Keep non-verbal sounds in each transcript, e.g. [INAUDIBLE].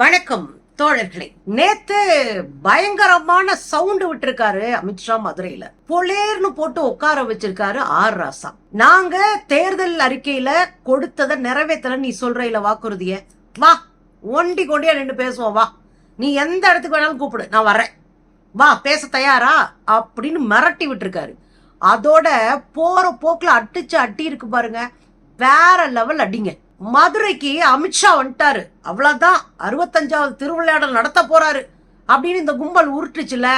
வணக்கம் தோழர்களே. நேத்து பயங்கரமான சவுண்ட் விட்டிருக்காரு அமித்ஷா மதுரையில. பொலேர்னு போட்டு உட்கார வச்சிருக்காரு ஆர் ராசா. நாங்க தேர்தல் அறிக்கையில கொடுத்ததை நிறைவேத்தல நீ சொல்ற இல்ல வாக்குறுதிய வா ஒண்டி கொண்டியா நின்று பேசுவோம் வா. நீ எந்த இடத்துக்கு வேணாலும் கூப்பிடு நான் வரேன். வா பேச தயாரா? அப்படின்னு மிரட்டி விட்டுருக்காரு. அதோட போற போக்குல அடிச்சு அட்டி இருக்கு பாருங்க வேற லெவல் அடிங்க. மதுரைக்கு அமித்ஷா வந்துட்டாரு. அவ்வளோதான் அறுபத்தஞ்சாவது திருவிளையாடல் நடத்த போறாரு. அப்படின்னு இந்த கும்பல் உருட்டுச்சுல.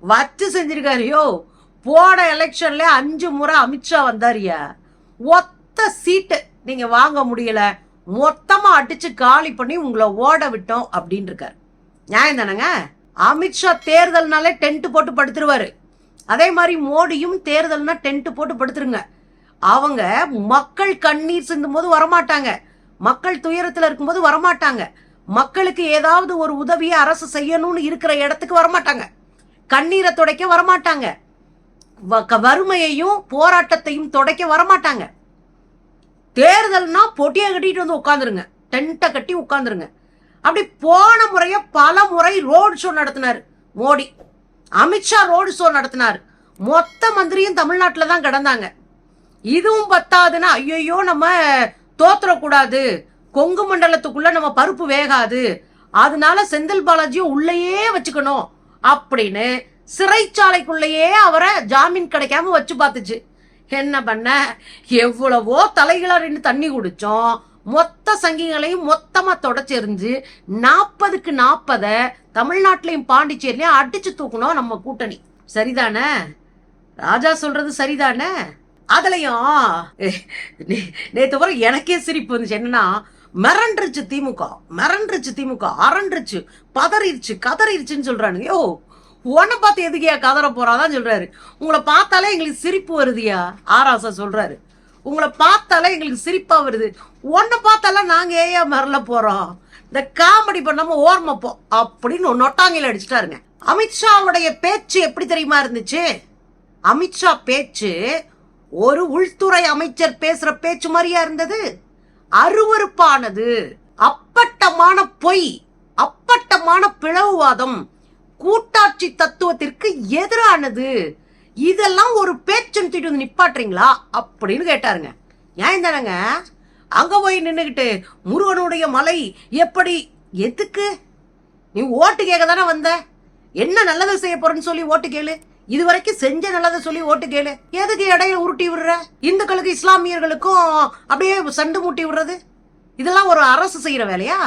வச்சு செஞ்சிருக்காரியோ போன எலெக்ஷன்ல அஞ்சு முறை அமித்ஷா வந்தாரியா ஒத்த சீட்டு நீங்க வாங்க முடியல. மொத்தமா அடிச்சு காலி பண்ணி உங்களை ஓட விட்டோம் அப்படின்னு இருக்காரு நியாயம் தானேங்க? அமித்ஷா தேர்தல்னாலே டென்ட் போட்டு படுத்துருவாரு. அதே மாதிரி மோடியும் தேர்தல்னா டென்ட் போட்டு படுத்துருங்க. அவங்க மக்கள் கண்ணீர் சிந்தும் போது வரமாட்டாங்க. மக்கள் துயரத்துல இருக்கும்போது வரமாட்டாங்க. மக்களுக்கு ஏதாவது ஒரு உதவியை அரசு செய்யணும்னு இருக்கிற இடத்துக்கு வரமாட்டாங்க. கண்ணீரை துடைக்க வரமாட்டாங்க. வ- க- வறுமையையும் போராட்டத்தையும் துடைக்க வரமாட்டாங்க. தேர்தல்னா பொட்டியை கட்டிட்டு வந்து உட்காந்துருங்க டென்ட்டை கட்டி உட்காந்துருங்க அப்படி போன முறைய பல முறை ரோடு ஷோ நடத்தினார் மோடி. அமித்ஷா ரோடு ஷோ நடத்தினார். மொத்த மந்திரியும் தமிழ்நாட்டில் தான் கிடந்தாங்க. இதுவும் பத்தாதுன்னா ஐயோ நம்ம தோத்துறக்கூடாது. கொங்கு மண்டலத்துக்குள்ள நம்ம பருப்பு வேகாது. அதனால செந்தில் பாலாஜியும் உள்ளேயே வச்சுக்கணும் அப்படின்னு சிறைச்சாலைக்குள்ளேயே அவரை ஜாமீன் கிடைக்காம வச்சு பார்த்துச்சு. என்ன பண்ண? எவ்வளவோ தலைகளா ரெண்டு தண்ணி குடிச்சோம். மொத்த சங்கிகளையும் மொத்தமா தொடச்செறிஞ்சு நாற்பதுக்கு நாற்பத தமிழ்நாட்டிலையும் பாண்டிச்சேரியிலையும் அடிச்சு தூக்கணும் நம்ம கூட்டணி. சரிதானே? ராஜா சொல்றது சரிதானே? அதுலயும் நேற்று வர நேத்து எனக்கே சிரிப்பு வந்துச்சு. என்னன்னா மிரண்டுருச்சு திமுக மிரண்டுருச்சு திமுக அரண்டுருச்சு பதறிடுச்சு கதறிடுச்சுன்னு சொல்றானுங்க. ஓ உன்னை பார்த்து எதுக்கியா கதற போறாதான் சொல்றாரு. உங்களை பார்த்தாலே எங்களுக்கு சிரிப்பு வருதுயா? ஆராசா சொல்றாரு. உங்களை பார்த்தாலே எங்களுக்கு சிரிப்பா வருது. உன்னை பார்த்தாலாம் நாங்க ஏயா மரல போறோம்? இந்த காமெடி பண்ணாம ஓர்மப்போம் அப்படின்னு நொட்டாங்கையில் அடிச்சிட்டாருங்க. அமித்ஷாவுடைய பேச்சு எப்படி தெரியுமா இருந்துச்சு? அமித்ஷா பேச்சு ஒரு உள்துறை அமைச்சர் பேசுற பேச்சு மாதிரியா இருந்தது. அருவருப்பானது. அப்பட்டமான பொய் அப்பட்டமான பிளவுவாதம் கூட்டாட்சி தத்துவத்திற்கு எதிரானது. இதெல்லாம் ஒரு பேச்சுன்னு திட்டு வந்து நிப்பாட்டுறீங்களா அப்படின்னு கேட்டாருங்க. ஏன் தானங்க? அங்க போய் நின்றுக்கிட்டு முருகனுடைய மலை எப்படி எதுக்கு? நீ ஓட்டு கேட்க தானே வந்த? என்ன நல்லது செய்ய போறேன்னு சொல்லி ஓட்டு கேளு. இது வரைக்கும் செஞ்ச நல்லதை சொல்லி ஓட்டு கேளு. எதுக்கு இடையில உருட்டி விடுற? இந்துக்களுக்கு இஸ்லாமியர்களுக்கும் அப்படியே சண்டு மூட்டி விடுறது? இதெல்லாம் ஒரு அரசு செய்யற வேலையா?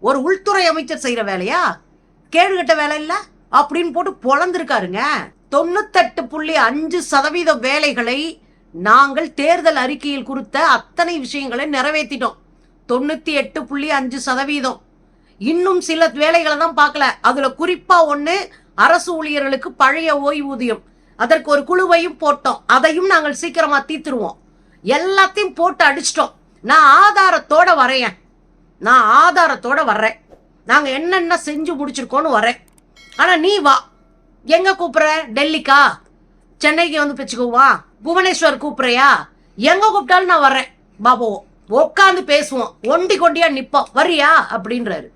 ஒரு உள்துறை அமைச்சர் செய்யற வேலையா? கேடுகட்ட வேலை இல்ல? அப்படின்னு போட்டு பொழந்திருக்காருங்க. தொண்ணூத்தெட்டு புள்ளி அஞ்சு சதவீத வேலைகளை நாங்கள் தேர்தல் அறிக்கையில் குறித்த அத்தனை விஷயங்களை நிறைவேற்றிட்டோம் தொண்ணூத்தி எட்டு புள்ளி அஞ்சு சதவீதம். இன்னும் சில வேலைகளை தான் பார்க்கல. அதுல குறிப்பா ஒன்று அரசு ஊழியர்களுக்கு பழைய ஓய்வூதியம். அதற்கு ஒரு குழுவையும் போட்டோம். அதையும் நாங்கள் சீக்கிரமா தீர்த்துருவோம். எல்லாத்தையும் போட்டு அடிச்சிட்டோம். நான் ஆதாரத்தோட வரையேன் நான் ஆதாரத்தோட வர்றேன். நாங்க என்னென்ன செஞ்சு முடிச்சிருக்கோன்னு வரேன் ஆனா நீ வா. எங்க கூப்பிடுற? டெல்லிக்கா? சென்னைக்கு வந்து பிச்சுக்குவா? புவனேஸ்வர் கூப்பிடுறியா? எங்க கூப்பிட்டாலும் நான் வர்றேன். பாபு உட்காந்து பேசுவோம். ஒண்டி கொண்டியா நிப்போம். வரியா அப்படின்றாரு.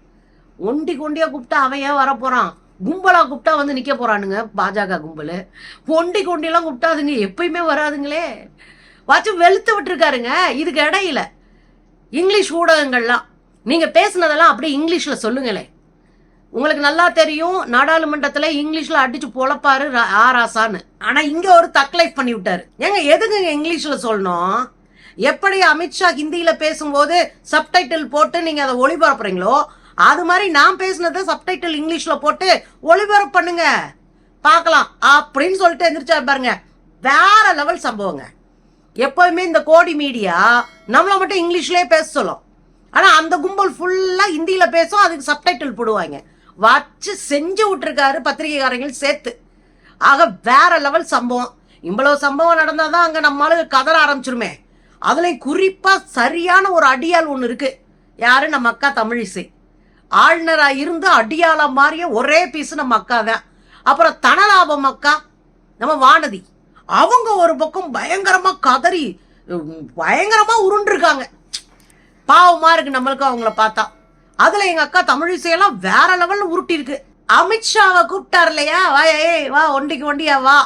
ஒண்டி கொண்டியா கூப்பிட்டா அவன் ஏன் வரப்போறான்? கும்பலா கூப்பிட்டா வந்து நிக்க போறானுங்க பாஜக கும்பல். கொண்டி கொண்டிலாம் கூப்பிட்டாதுங்க எப்பயுமே வராதுங்களே. வாச்சும் வெளுத்து விட்டுருக்காருங்க இதுக்கு இடையில. இங்கிலீஷ் ஊடகங்கள்லாம் நீங்க பேசுனதெல்லாம் அப்படியே இங்கிலீஷ்ல சொல்லுங்களேன் உங்களுக்கு நல்லா தெரியும் நாடாளுமன்றத்தில் இங்கிலீஷில் அடிச்சு பொழப்பாரு ரா- ஆராசான்னு ஆனால் இங்கே ஒரு தக்லைஃப் பண்ணி விட்டாரு. ஏங்க எதுங்க இங்கிலீஷில் சொல்லணும்? எப்படி அமித்ஷா ஹிந்தியில் பேசும்போது சப்டைட்டில் போட்டு நீங்கள் அதை ஒளிபரப்புறீங்களோ அது மாதிரி நான் பேசுனதை சப்டைட்டில் இங்கிலீஷில் போட்டு ஒளிபரப்பு பண்ணுங்க. பார்க்கலாம். அப்படின்னு சொல்லிட்டு எந்திரிச்சா பாருங்க. வேற லெவல் சம்பவங்க. எப்போவுமே இந்த கோடி மீடியா நம்மள மட்டும் இங்கிலீஷ்லேயே பேச சொல்லும். ஆனால் அந்த கும்பல் ஃபுல்லாக ஹிந்தியில் பேசும் அதுக்கு சப்டைட்டில் போடுவாங்க. வச்சு செஞ்சு விட்டுருக்காரு பத்திரிகைக்காரங்கள் சேர்த்து. ஆக வேற லெவல் சம்பவம். இவ்வளோ சம்பவம் நடந்தால் தான் அங்கே நம்மளுக்கு கதற ஆரம்பிச்சிருமே. அதுலேயும் குறிப்பாக சரியான ஒரு அடியாள் ஒன்று இருக்குது யாரு? நம்ம அக்கா தமிழிசை. ஆளுநரா இருந்து அடியாளம் மாறிய ஒரே பீஸ் நம்ம அக்கா தான் அப்புறம் தனலாபம் அக்கா நம்ம வானதி. அவங்க ஒரு பக்கம் பயங்கரமா கதறி பயங்கரமாக பயங்கரமா உருண்டிருக்காங்க. பாவமா இருக்கு நம்மளுக்கு அவங்கள பார்த்தா. அதுல எங்க அக்கா தமிழிசையெல்லாம் வேற லெவல்ல உருட்டி இருக்கு அமித்ஷாவை கூப்பிட்டார் இல்லையா? வா ஏய் வா ஒண்டிக்கு ஒண்டியா வா.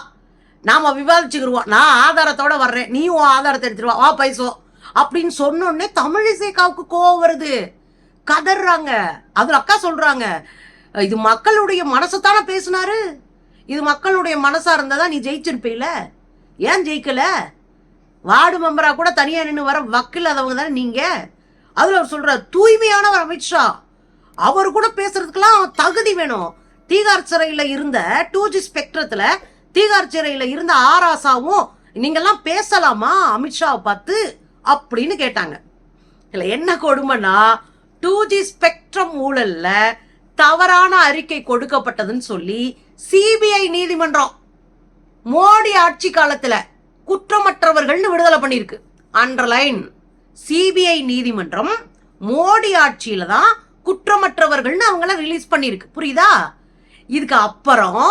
நாம விவாதிச்சுக்கிடுவோம் நான் ஆதாரத்தோட வர்றேன். நீ உன் ஆதாரத்தை எடுத்துருவா வா. வா அப்படின்னு சொன்னோடனே தமிழிசைக்காவுக்கு கோவம் வருது. கதறாங்க அதுல அக்கா சொல்றாங்க இது மக்களுடைய தானே பேசினாரு? இது மக்களுடைய மனசா இருந்தா நீ ஜெயிச்சிருப்பீல? ஏன் ஜெயிக்கல? வார்டு மெம்பரா கூட தனியா நின்று வர வக்கில்லாதவங்க தானே நீங்க? அதுல அவர் சொல்ற தூய்மையானவர் அமித்ஷா அவர் கூட பேசுறதுக்கெல்லாம் தகுதி வேணும். தீகார் சிறையில இருந்த டூ ஜி ஸ்பெக்ட்ரத்துல தீகார் சிறையில இருந்த ஆராசாவும் நீங்கெல்லாம் பேசலாமா? அமித்ஷாவை பார்த்து அப்படின்னு கேட்டாங்க. இல்லை என்ன கொடுமைன்னா டூ ஜி ஸ்பெக்ட்ரம் ஊழல்ல தவறான அறிக்கை கொடுக்கப்பட்டதுன்னு சொல்லி சிபிஐ நீதிமன்றம் மோடி ஆட்சி காலத்துல குற்றமற்றவர்கள்னு விடுதலை பண்ணிருக்கு அண்டர்லைன் சிபிஐ நீதிமன்றம் மோடி ஆட்சியில தான் குற்றமற்றவர்கள்னு அவங்கள ரிலீஸ் பண்ணிருக்கு புரியுதா? இதுக்கு அப்புறம்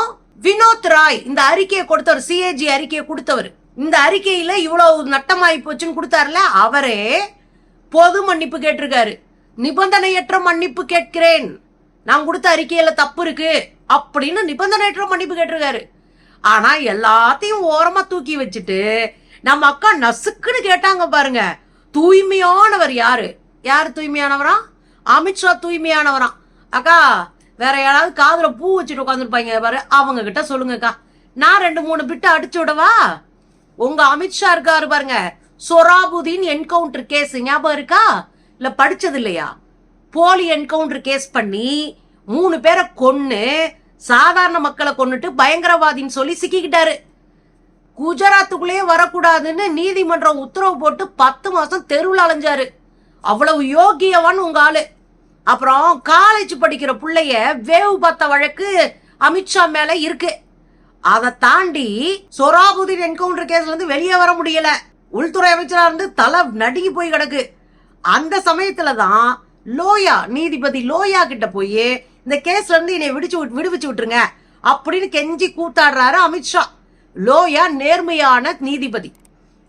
வினோத் ராய் இந்த அறிக்கையை கொடுத்தவர் சிஏஜி அறிக்கையை கொடுத்தவர். இந்த அறிக்கையில இவ்வளவு நட்டமாயி போச்சுன்னு கொடுத்தாருல அவரே பொது மன்னிப்பு கேட்டிருக்காரு. நிபந்தனையற்ற மன்னிப்பு கேட்கிறேன். நான் கொடுத்த அறிக்கையில தப்பு இருக்கு அப்படின்னு நிபந்தனையற்ற மன்னிப்பு கேட்டிருக்காரு. ஆனா எல்லாத்தையும் ஓரமா தூக்கி வச்சுட்டு நம்ம அக்கா நசுக்குன்னு கேட்டாங்க பாருங்க. தூய்மையானவர் யாரு? யாரு தூய்மையானவரா? அமித்ஷா தூய்மையானவரா? அக்கா வேற யாராவது காதுல பூ வச்சுட்டு உட்காந்துருப்பாங்க பாரு. அவங்க கிட்ட சொல்லுங்கக்கா. நான் ரெண்டு மூணு பிட்டு அடிச்சு விடவா? உங்க அமித்ஷா இருக்காரு பாருங்க. சொராபுதீன் என்கவுண்டர் கேஸ் ஞாபகம் இருக்கா? இல்லை படிச்சது இல்லையா போலி என்கவுண்டர் கேஸ் பண்ணி மூணு பேரை கொன்னு சாதாரண மக்களை கொண்டுட்டு பயங்கரவாதின்னு சொல்லி சிக்கிக்கிட்டாரு. குஜராத்துக்குள்ளேயே வரக்கூடாதுன்னு நீதிமன்றம் உத்தரவு போட்டு பத்து மாசம் தெருவில் அலைஞ்சாரு. அவ்வளவு யோகியவான்னு உங்க ஆளு. அப்புறம் காலேஜ் படிக்கிற பிள்ளைய வேவு பார்த்த வழக்கு அமித்ஷா மேல இருக்கு. அதை தாண்டி சொராபுதீன் என்கவுண்டர் கேஸ்ல இருந்து வெளியே வர முடியல. உள்துறை அமைச்சரா இருந்து தலை நடுங்கி போய் கிடக்கு. அந்த சமயத்துல தான் லோயா நீதிபதி லோயா கிட்ட போய் இந்த கேஸ்ல இருந்து என்னை விடுச்சு விட் விடுவிச்சு விட்டுருங்க அப்படின்னு கெஞ்சி கூத்தாடுறாரு அமித்ஷா லோயா நேர்மையான நீதிபதி.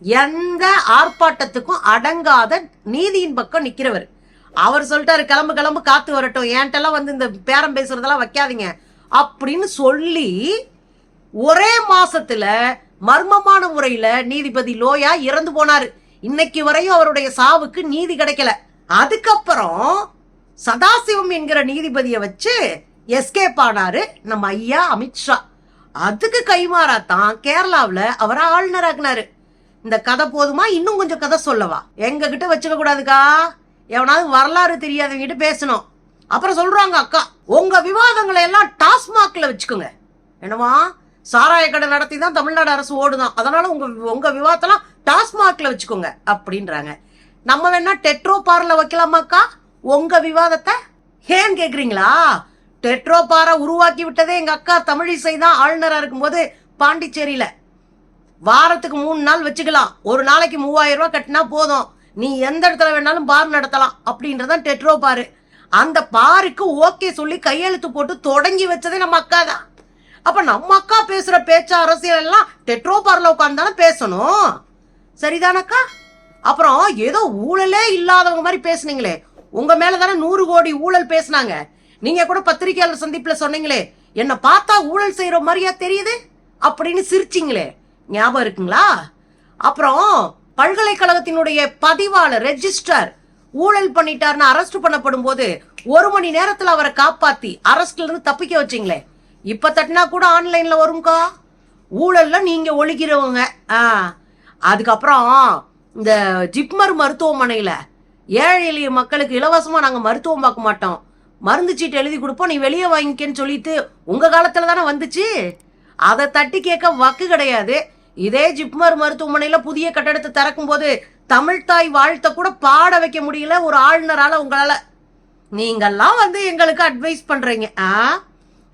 எந்த ஆர்ப்பாட்டத்துக்கும் அடங்காத நீதியின் பக்கம் நிக்கிறவர். அவர் சொல்லிட்டாரு கிளம்பு கிளம்பு காத்து வரட்டும். என்கிட்டலாம் வந்து இந்த பேரம் பேசுறதெல்லாம் வைக்காதீங்க. அப்படின்னு சொல்லி ஒரே மாசத்துல மர்மமான முறையில நீதிபதி லோயா இறந்து போனாரு. இன்னைக்கு வரையும் அவருடைய சாவுக்கு நீதி கிடைக்கல. அதுக்கப்புறம் சதாசிவம் என்கிற நீதிபதியை வச்சு எஸ்கேப் ஆனாரு நம்ம ஐயா அமித்ஷா அதுக்கு கைமாறாத்தான் கேரளாவில் அவரை ஆளுநராக்குனாரு இந்த கதை போதுமா? இன்னும் கொஞ்சம் கதை சொல்லவா? எங்க கிட்ட வச்சுக்க கூடாதுக்கா. எவனாவது வரலாறு தெரியாதவங்க கிட்ட பேசணும். அப்புறம் சொல்றாங்க அக்கா உங்க விவாதங்களை எல்லாம் டாஸ்மாக்ல வச்சுக்கோங்க. என்னவா? சாராய கடை நடத்தி தான் தமிழ்நாடு அரசு ஓடுதான். அதனால உங்க உங்க விவாதத்தெல்லாம் டாஸ்மாக்ல வச்சுக்கோங்க அப்படின்றாங்க. நம்ம வேணா டெட்ரோ பார்ல வைக்கலாமாக்கா? உங்க விவாதத்தை? ஏன் கேக்குறீங்களா? டெட்ரோ பாரை உருவாக்கி விட்டதே எங்க அக்கா தமிழிசை தான் ஆளுநரா இருக்கும்போது பாண்டிச்சேரியில. வாரத்துக்கு மூணு நாள் வச்சுக்கலாம். ஒரு நாளைக்கு மூவாயிரம் ரூபாய் கட்டினா போதும். நீ எந்த இடத்துல வேணாலும் பார் நடத்தலாம். அப்படின்றதான் டெட்ரோ பாரு அந்த பாருக்கு ஓகே சொல்லி கையெழுத்து போட்டு தொடங்கி வச்சதே நம்ம அக்கா தான். அப்ப நம்ம அக்கா பேசுற பேச்சு அரசியல் எல்லாம் டெட்ரோ பார்ல உட்காந்தாலும் பேசணும். சரிதானக்கா? அப்புறம் ஏதோ ஊழலே இல்லாதவங்க மாதிரி பேசுனீங்களே. உங்க மேல தானே நூறு கோடி ஊழல் பேசுனாங்க. நீங்க கூட பத்திரிகையாளர் சந்திப்புல சொன்னீங்களே என்ன பார்த்தா ஊழல் செய்யற மாதிரியா தெரியுது? அப்படின்னு சிரிச்சிங்களே. ஞாபகம் இருக்குங்களா? அப்புறம் பல்கலைக்கழகத்தினுடைய பதிவாளர் ரெஜிஸ்டர் ஊழல் பண்ணிட்டாருன்னு அரெஸ்ட் பண்ணப்படும் போது ஒரு மணி நேரத்துல அவரை காப்பாத்தி அரஸ்ட்ல இருந்து தப்பிக்க வச்சீங்களே. இப்ப தட்டினா கூட ஆன்லைன்ல வரும்க்கா? ஊழல்ல நீங்க ஒழிக்கிறவங்க ஆ. அதுக்கப்புறம் இந்த ஜிப்மர் மருத்துவமனையில் ஏழை எளிய மக்களுக்கு இலவசமாக நாங்கள் மருத்துவம் பார்க்க மாட்டோம். மருந்து சீட்டு எழுதி கொடுப்போம் நீ வெளியே வாங்கிக்கன்னு சொல்லிட்டு உங்கள் காலத்தில் தானே வந்துச்சு? அதை தட்டி கேட்க வக்கு கிடையாது. இதே ஜிப்மர் மருத்துவமனையில் புதிய கட்டடத்தை திறக்கும் போது தமிழ்தாய் வாழ்த்த கூட பாட வைக்க முடியல ஒரு ஆளுநரால் உங்களால். நீங்கள்லாம் வந்து எங்களுக்கு அட்வைஸ் பண்ணுறீங்க ஆ?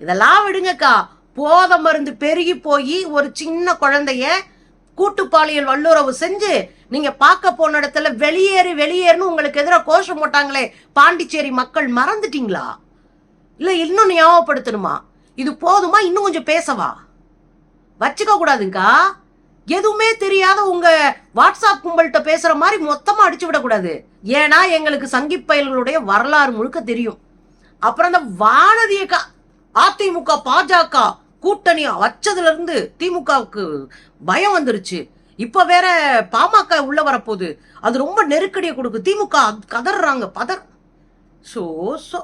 இதெல்லாம் விடுங்கக்கா. போத மருந்து பெருகி போய் ஒரு சின்ன குழந்தைய கூட்டு பாலியல் வல்லுறவு செஞ்சு நீங்க பார்க்க போன இடத்துல வெளியேறு வெளியேறுன்னு உங்களுக்கு எதிராக கோஷம் போட்டாங்களே பாண்டிச்சேரி மக்கள் மறந்துட்டீங்களா? இல்ல இன்னும் ஞாபகப்படுத்தணுமா? இது போதுமா? இன்னும் கொஞ்சம் பேசவா? வச்சுக்க கூடாதுங்கக்கா எதுவுமே தெரியாத உங்க வாட்ஸ்அப் கும்பல்கிட்ட பேசுற மாதிரி மொத்தமா அடிச்சு விடக்கூடாது. ஏன்னா எங்களுக்கு சங்கி பயல்களுடைய வரலாறு முழுக்க தெரியும். அப்புறம் அந்த வானதியக்கா அதிமுக பாஜக கூட்டணி வச்சதுல இருந்து திமுகவுக்கு பயம் வந்துருச்சு. இப்ப வேற பாமக உள்ள வரப்போகுது. அது ரொம்ப நெருக்கடியை கொடுக்கு திமுக கதறாங்க பதர் சோ சோ.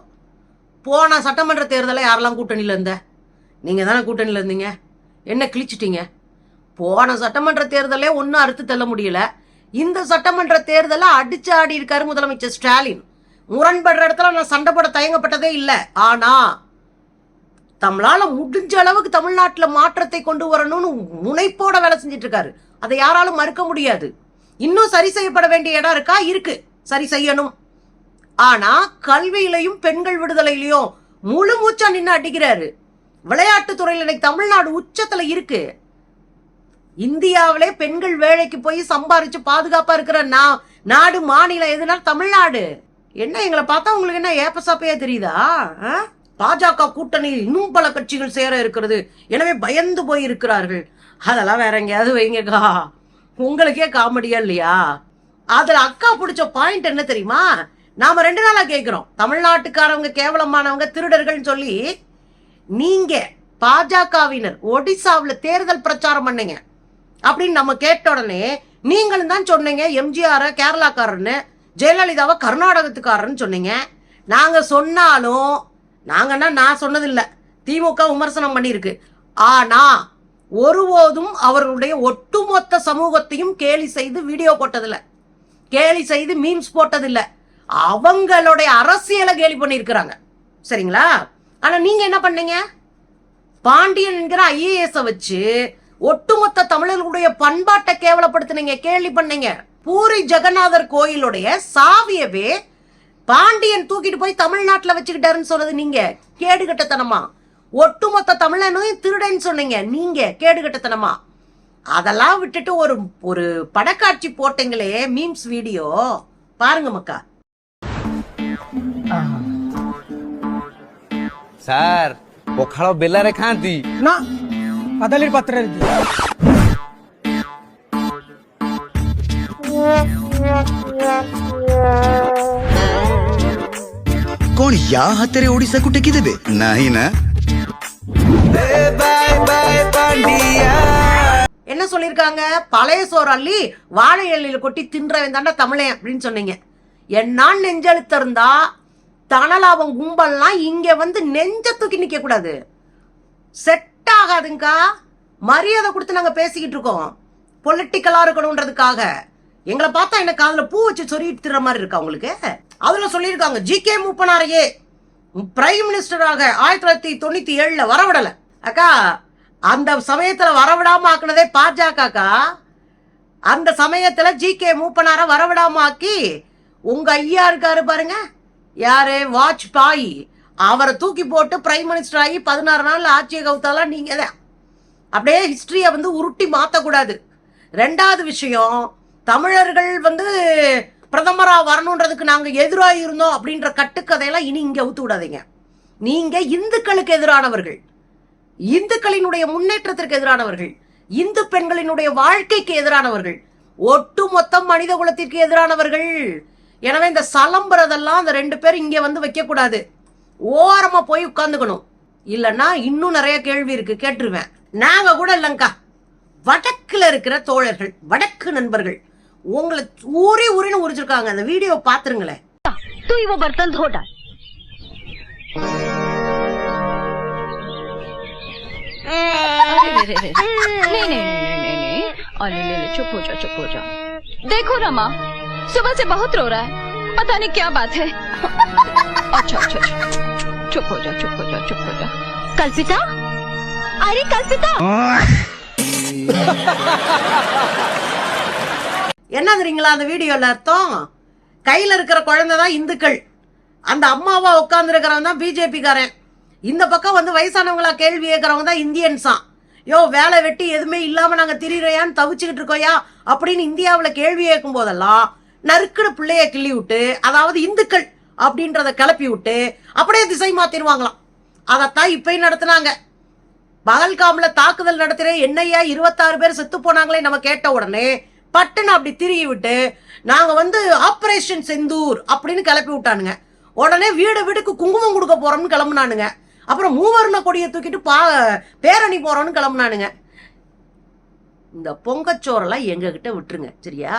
போன சட்டமன்ற தேர்தலில் யாரெல்லாம் கூட்டணியில் இருந்த? நீங்கள் தானே கூட்டணியில் இருந்தீங்க. என்ன கிழிச்சிட்டீங்க? போன சட்டமன்ற தேர்தலே ஒன்றும் அறுத்து தள்ள முடியல. இந்த சட்டமன்ற தேர்தலை அடிச்சு ஆடி இருக்காரு முதலமைச்சர் ஸ்டாலின். முரண்படுற இடத்துல நான் சண்டை போட தயங்கப்பட்டதே இல்லை. ஆனா நம்மளால முடிஞ்ச அளவுக்கு தமிழ்நாட்டில் மாற்றத்தை கொண்டு வரணும்னு முனைப்போட வேலை செஞ்சுட்டு இருக்காரு அதை யாராலும் மறுக்க முடியாது. இன்னும் சரி செய்யப்பட வேண்டிய இடம் இருக்கா? இருக்கு. சரி செய்யணும். ஆனா கல்வியிலையும் பெண்கள் விடுதலையிலையும் முழு மூச்சா நின்று அடிக்கிறாரு. விளையாட்டு துறையில இன்னைக்கு தமிழ்நாடு உச்சத்துல இருக்கு. இந்தியாவிலே பெண்கள் வேலைக்கு போய் சம்பாரிச்சு பாதுகாப்பா இருக்கிற நா- நாடு மாநிலம் எதுனா தமிழ்நாடு? என்ன எங்களை பார்த்தா உங்களுக்கு என்ன ஏப்பசாப்பையா தெரியுதா? ஆ? பாஜக கூட்டணியில் இன்னும் பல கட்சிகள் சேர இருக்கிறது. எனவே பயந்து போய் இருக்கிறார்கள் அதெல்லாம் வேற எங்கேயாவது வைங்கக்கா. உங்களுக்கே காமெடியா இல்லையா? அதுல அக்கா பிடிச்ச பாயிண்ட் என்ன தெரியுமா? நாம ரெண்டு நாளா கேட்கிறோம் தமிழ்நாட்டுக்காரவங்க கேவலமானவங்க திருடர்கள்னு சொல்லி நீங்க பாஜகவினர் ஒடிசாவில் தேர்தல் பிரச்சாரம் பண்ணீங்க. அப்படின்னு நம்ம கேட்ட உடனே நீங்களும் தான் சொன்னீங்க. எம்ஜிஆர் கேரளாக்காரர்னு ஜெயலலிதாவை கர்நாடகத்துக்காரர்னு சொன்னீங்க. நாங்க சொன்னாலும் நாங்கன்னா நான் சொன்னதில்லை. திமுக விமர்சனம் பண்ணியிருக்கு. ஆனா ஒருபோதும் அவர்களுடைய ஒட்டுமொத்த சமூகத்தையும் கேலி செய்து வீடியோ போட்டதில்லை. கேலி செய்து மீம்ஸ் போட்டதில்லை. அவங்களுடைய அரசியலை கேலி பண்ணியிருக்கிறாங்க. சரிங்களா? ஆனால் நீங்கள் என்ன பண்ணீங்க? பாண்டியன் என்கிற ஐஏஎஸை வச்சு ஒட்டுமொத்த தமிழர்களுடைய பண்பாட்டை கேவலப்படுத்துனீங்க கேலி பண்ணீங்க. பூரி ஜெகநாதர் கோயிலுடைய சாவியவே பாண்டியன் தூக்கிட்டு போய் தமிழ்நாட்டுல வச்சுக்கிட்டாருன்னு சொன்னது நீங்க கேடுகட்டத்தனமா ஒட்டுமொத்த தமிழனையும் திருடன்னு சொன்னீங்க நீங்க கேடுகட்டத்தனமா அதெல்லாம் விட்டுட்டு ஒரு ஒரு படக்காட்சி போட்டீங்களே மீம்ஸ் வீடியோ பாருங்க மக்கா ସାର୍ ପଖାଳ ବେଲାରେ ଖାଆନ୍ତି ନା କଦଳୀ ପତ୍ରରେ कोण या हातारे ओडिसा कुठे किती बे नाही ना. என்ன சொல்லியிருக்காங்க பழைய சோறு அள்ளி வாழை எல்லையில் கொட்டி தின்றவன் தாண்டா தமிழன் அப்படின்னு சொன்னீங்க. என்னான் நெஞ்செழுத்த இருந்தா தனலாபம் கும்பல்லாம் இங்க வந்து நெஞ்ச தூக்கி நிக்க கூடாது. செட் ஆகாதுங்கக்கா மரியாதை கொடுத்து நாங்க பேசிக்கிட்டு இருக்கோம். பொலிட்டிக்கலா இருக்கணும்ன்றதுக்காக. எங்களை பார்த்தா என்ன காதுல பூ வச்சு சொறிட்டு மாதிரி இருக்கா உங்களுக்கு? அதுல சொல்லியிருக்காங்க ஜி கே மூப்பனாரையே பிரைம் மினிஸ்டராக ஆயிரத்தி தொள்ளாயிரத்தி தொண்ணூத்தி ஏழுல வரவிடல. அக்கா அந்த சமயத்துல வரவிடாம ஆக்குனதே பாஜகக்கா அந்த சமயத்துல ஜி கே மூப்பனார வரவிடாம ஆக்கி உங்க ஐயா இருக்காரு பாருங்க. யாரு? வாஜ்பாய். அவரை தூக்கி போட்டு பிரைம் மினிஸ்டர் ஆகி பதினாறு நாள் ஆட்சியை கவுத்தாலாம் நீங்க தான். அப்படியே ஹிஸ்டரியை வந்து உருட்டி மாற்றக்கூடாது ரெண்டாவது விஷயம் தமிழர்கள் வந்து பிரதமராக வரணுன்றதுக்கு நாங்கள் எதிராக இருந்தோம் அப்படின்ற கட்டுக்கதையெல்லாம் இனி இங்கே ஊத்து விடாதீங்க. நீங்கள் இந்துக்களுக்கு எதிரானவர்கள். இந்துக்களினுடைய முன்னேற்றத்திற்கு எதிரானவர்கள். இந்து பெண்களினுடைய வாழ்க்கைக்கு எதிரானவர்கள். ஒட்டுமொத்த மனித குலத்திற்கு எதிரானவர்கள். எனவே இந்த சலம்புறதெல்லாம் அந்த ரெண்டு பேர் இங்கே வந்து வைக்கக்கூடாது. ஓரமாக போய் உட்காந்துக்கணும் இல்லைன்னா இன்னும் நிறைய கேள்வி இருக்கு கேட்டுருவேன். நாங்கள் கூட இல்லைங்கக்கா வடக்கில் இருக்கிற தோழர்கள் வடக்கு நண்பர்கள் உங்களை ஊறி ஊறின்னு உரிச்சிருக்காங்க அந்த வீடியோ பாத்துருங்களேன் तू ही वो बर्तन धो डाल नहीं नहीं नहीं नहीं नहीं अरे ले ले चुप हो जा चुप हो जा देखो रमा सुबह से बहुत रो रहा है पता नहीं क्या बात है अच्छा अच्छा अच्छा चुप हो जा चुप हो जा चुप हो जा कल्पिता अरे कल्पिता [LAUGHS] என்ன தெரியுங்களா அந்த வீடியோவில் அர்த்தம்? கையில் இருக்கிற குழந்தை தான் இந்துக்கள். அந்த அம்மாவா உட்கார்ந்து தான் பிஜேபிக்காரன். இந்த பக்கம் வந்து வயசானவங்களா கேள்வி கேட்குறவங்க தான் இந்தியன்ஸாம் யோ வேலை வெட்டி எதுவுமே இல்லாமல் நாங்கள் திரியிறையான்னு தவிச்சுக்கிட்டு இருக்கோயா? அப்படின்னு இந்தியாவில் கேள்வி கேட்கும் போதெல்லாம் நறுக்குடு பிள்ளைய கிள்ளி விட்டு அதாவது இந்துக்கள் அப்படின்றத கிளப்பி விட்டு அப்படியே திசை மாத்திடுவாங்களாம். அதைத்தான் இப்பயும் நடத்துனாங்க. பகல்காமில் தாக்குதல் நடத்துகிறேன் என்னையா இருபத்தாறு பேர் செத்து போனாங்களே நம்ம கேட்ட உடனே பட்டுன்னு அப்படி திருகி விட்டு நாங்க வந்து ஆபரேஷன் செந்தூர் அப்படின்னு கிளப்பி விட்டானுங்க. உடனே வீடு வீடுக்கு குங்குமம் கொடுக்க போறோம்னு கிளம்புனானுங்க. அப்புறம் மூவர்ண கொடியை தூக்கிட்டு பா பேரணி போறோம்னு கிளம்புனானுங்க. இந்த பொங்கச்சோரெல்லாம் எங்ககிட்ட விட்டுருங்க சரியா?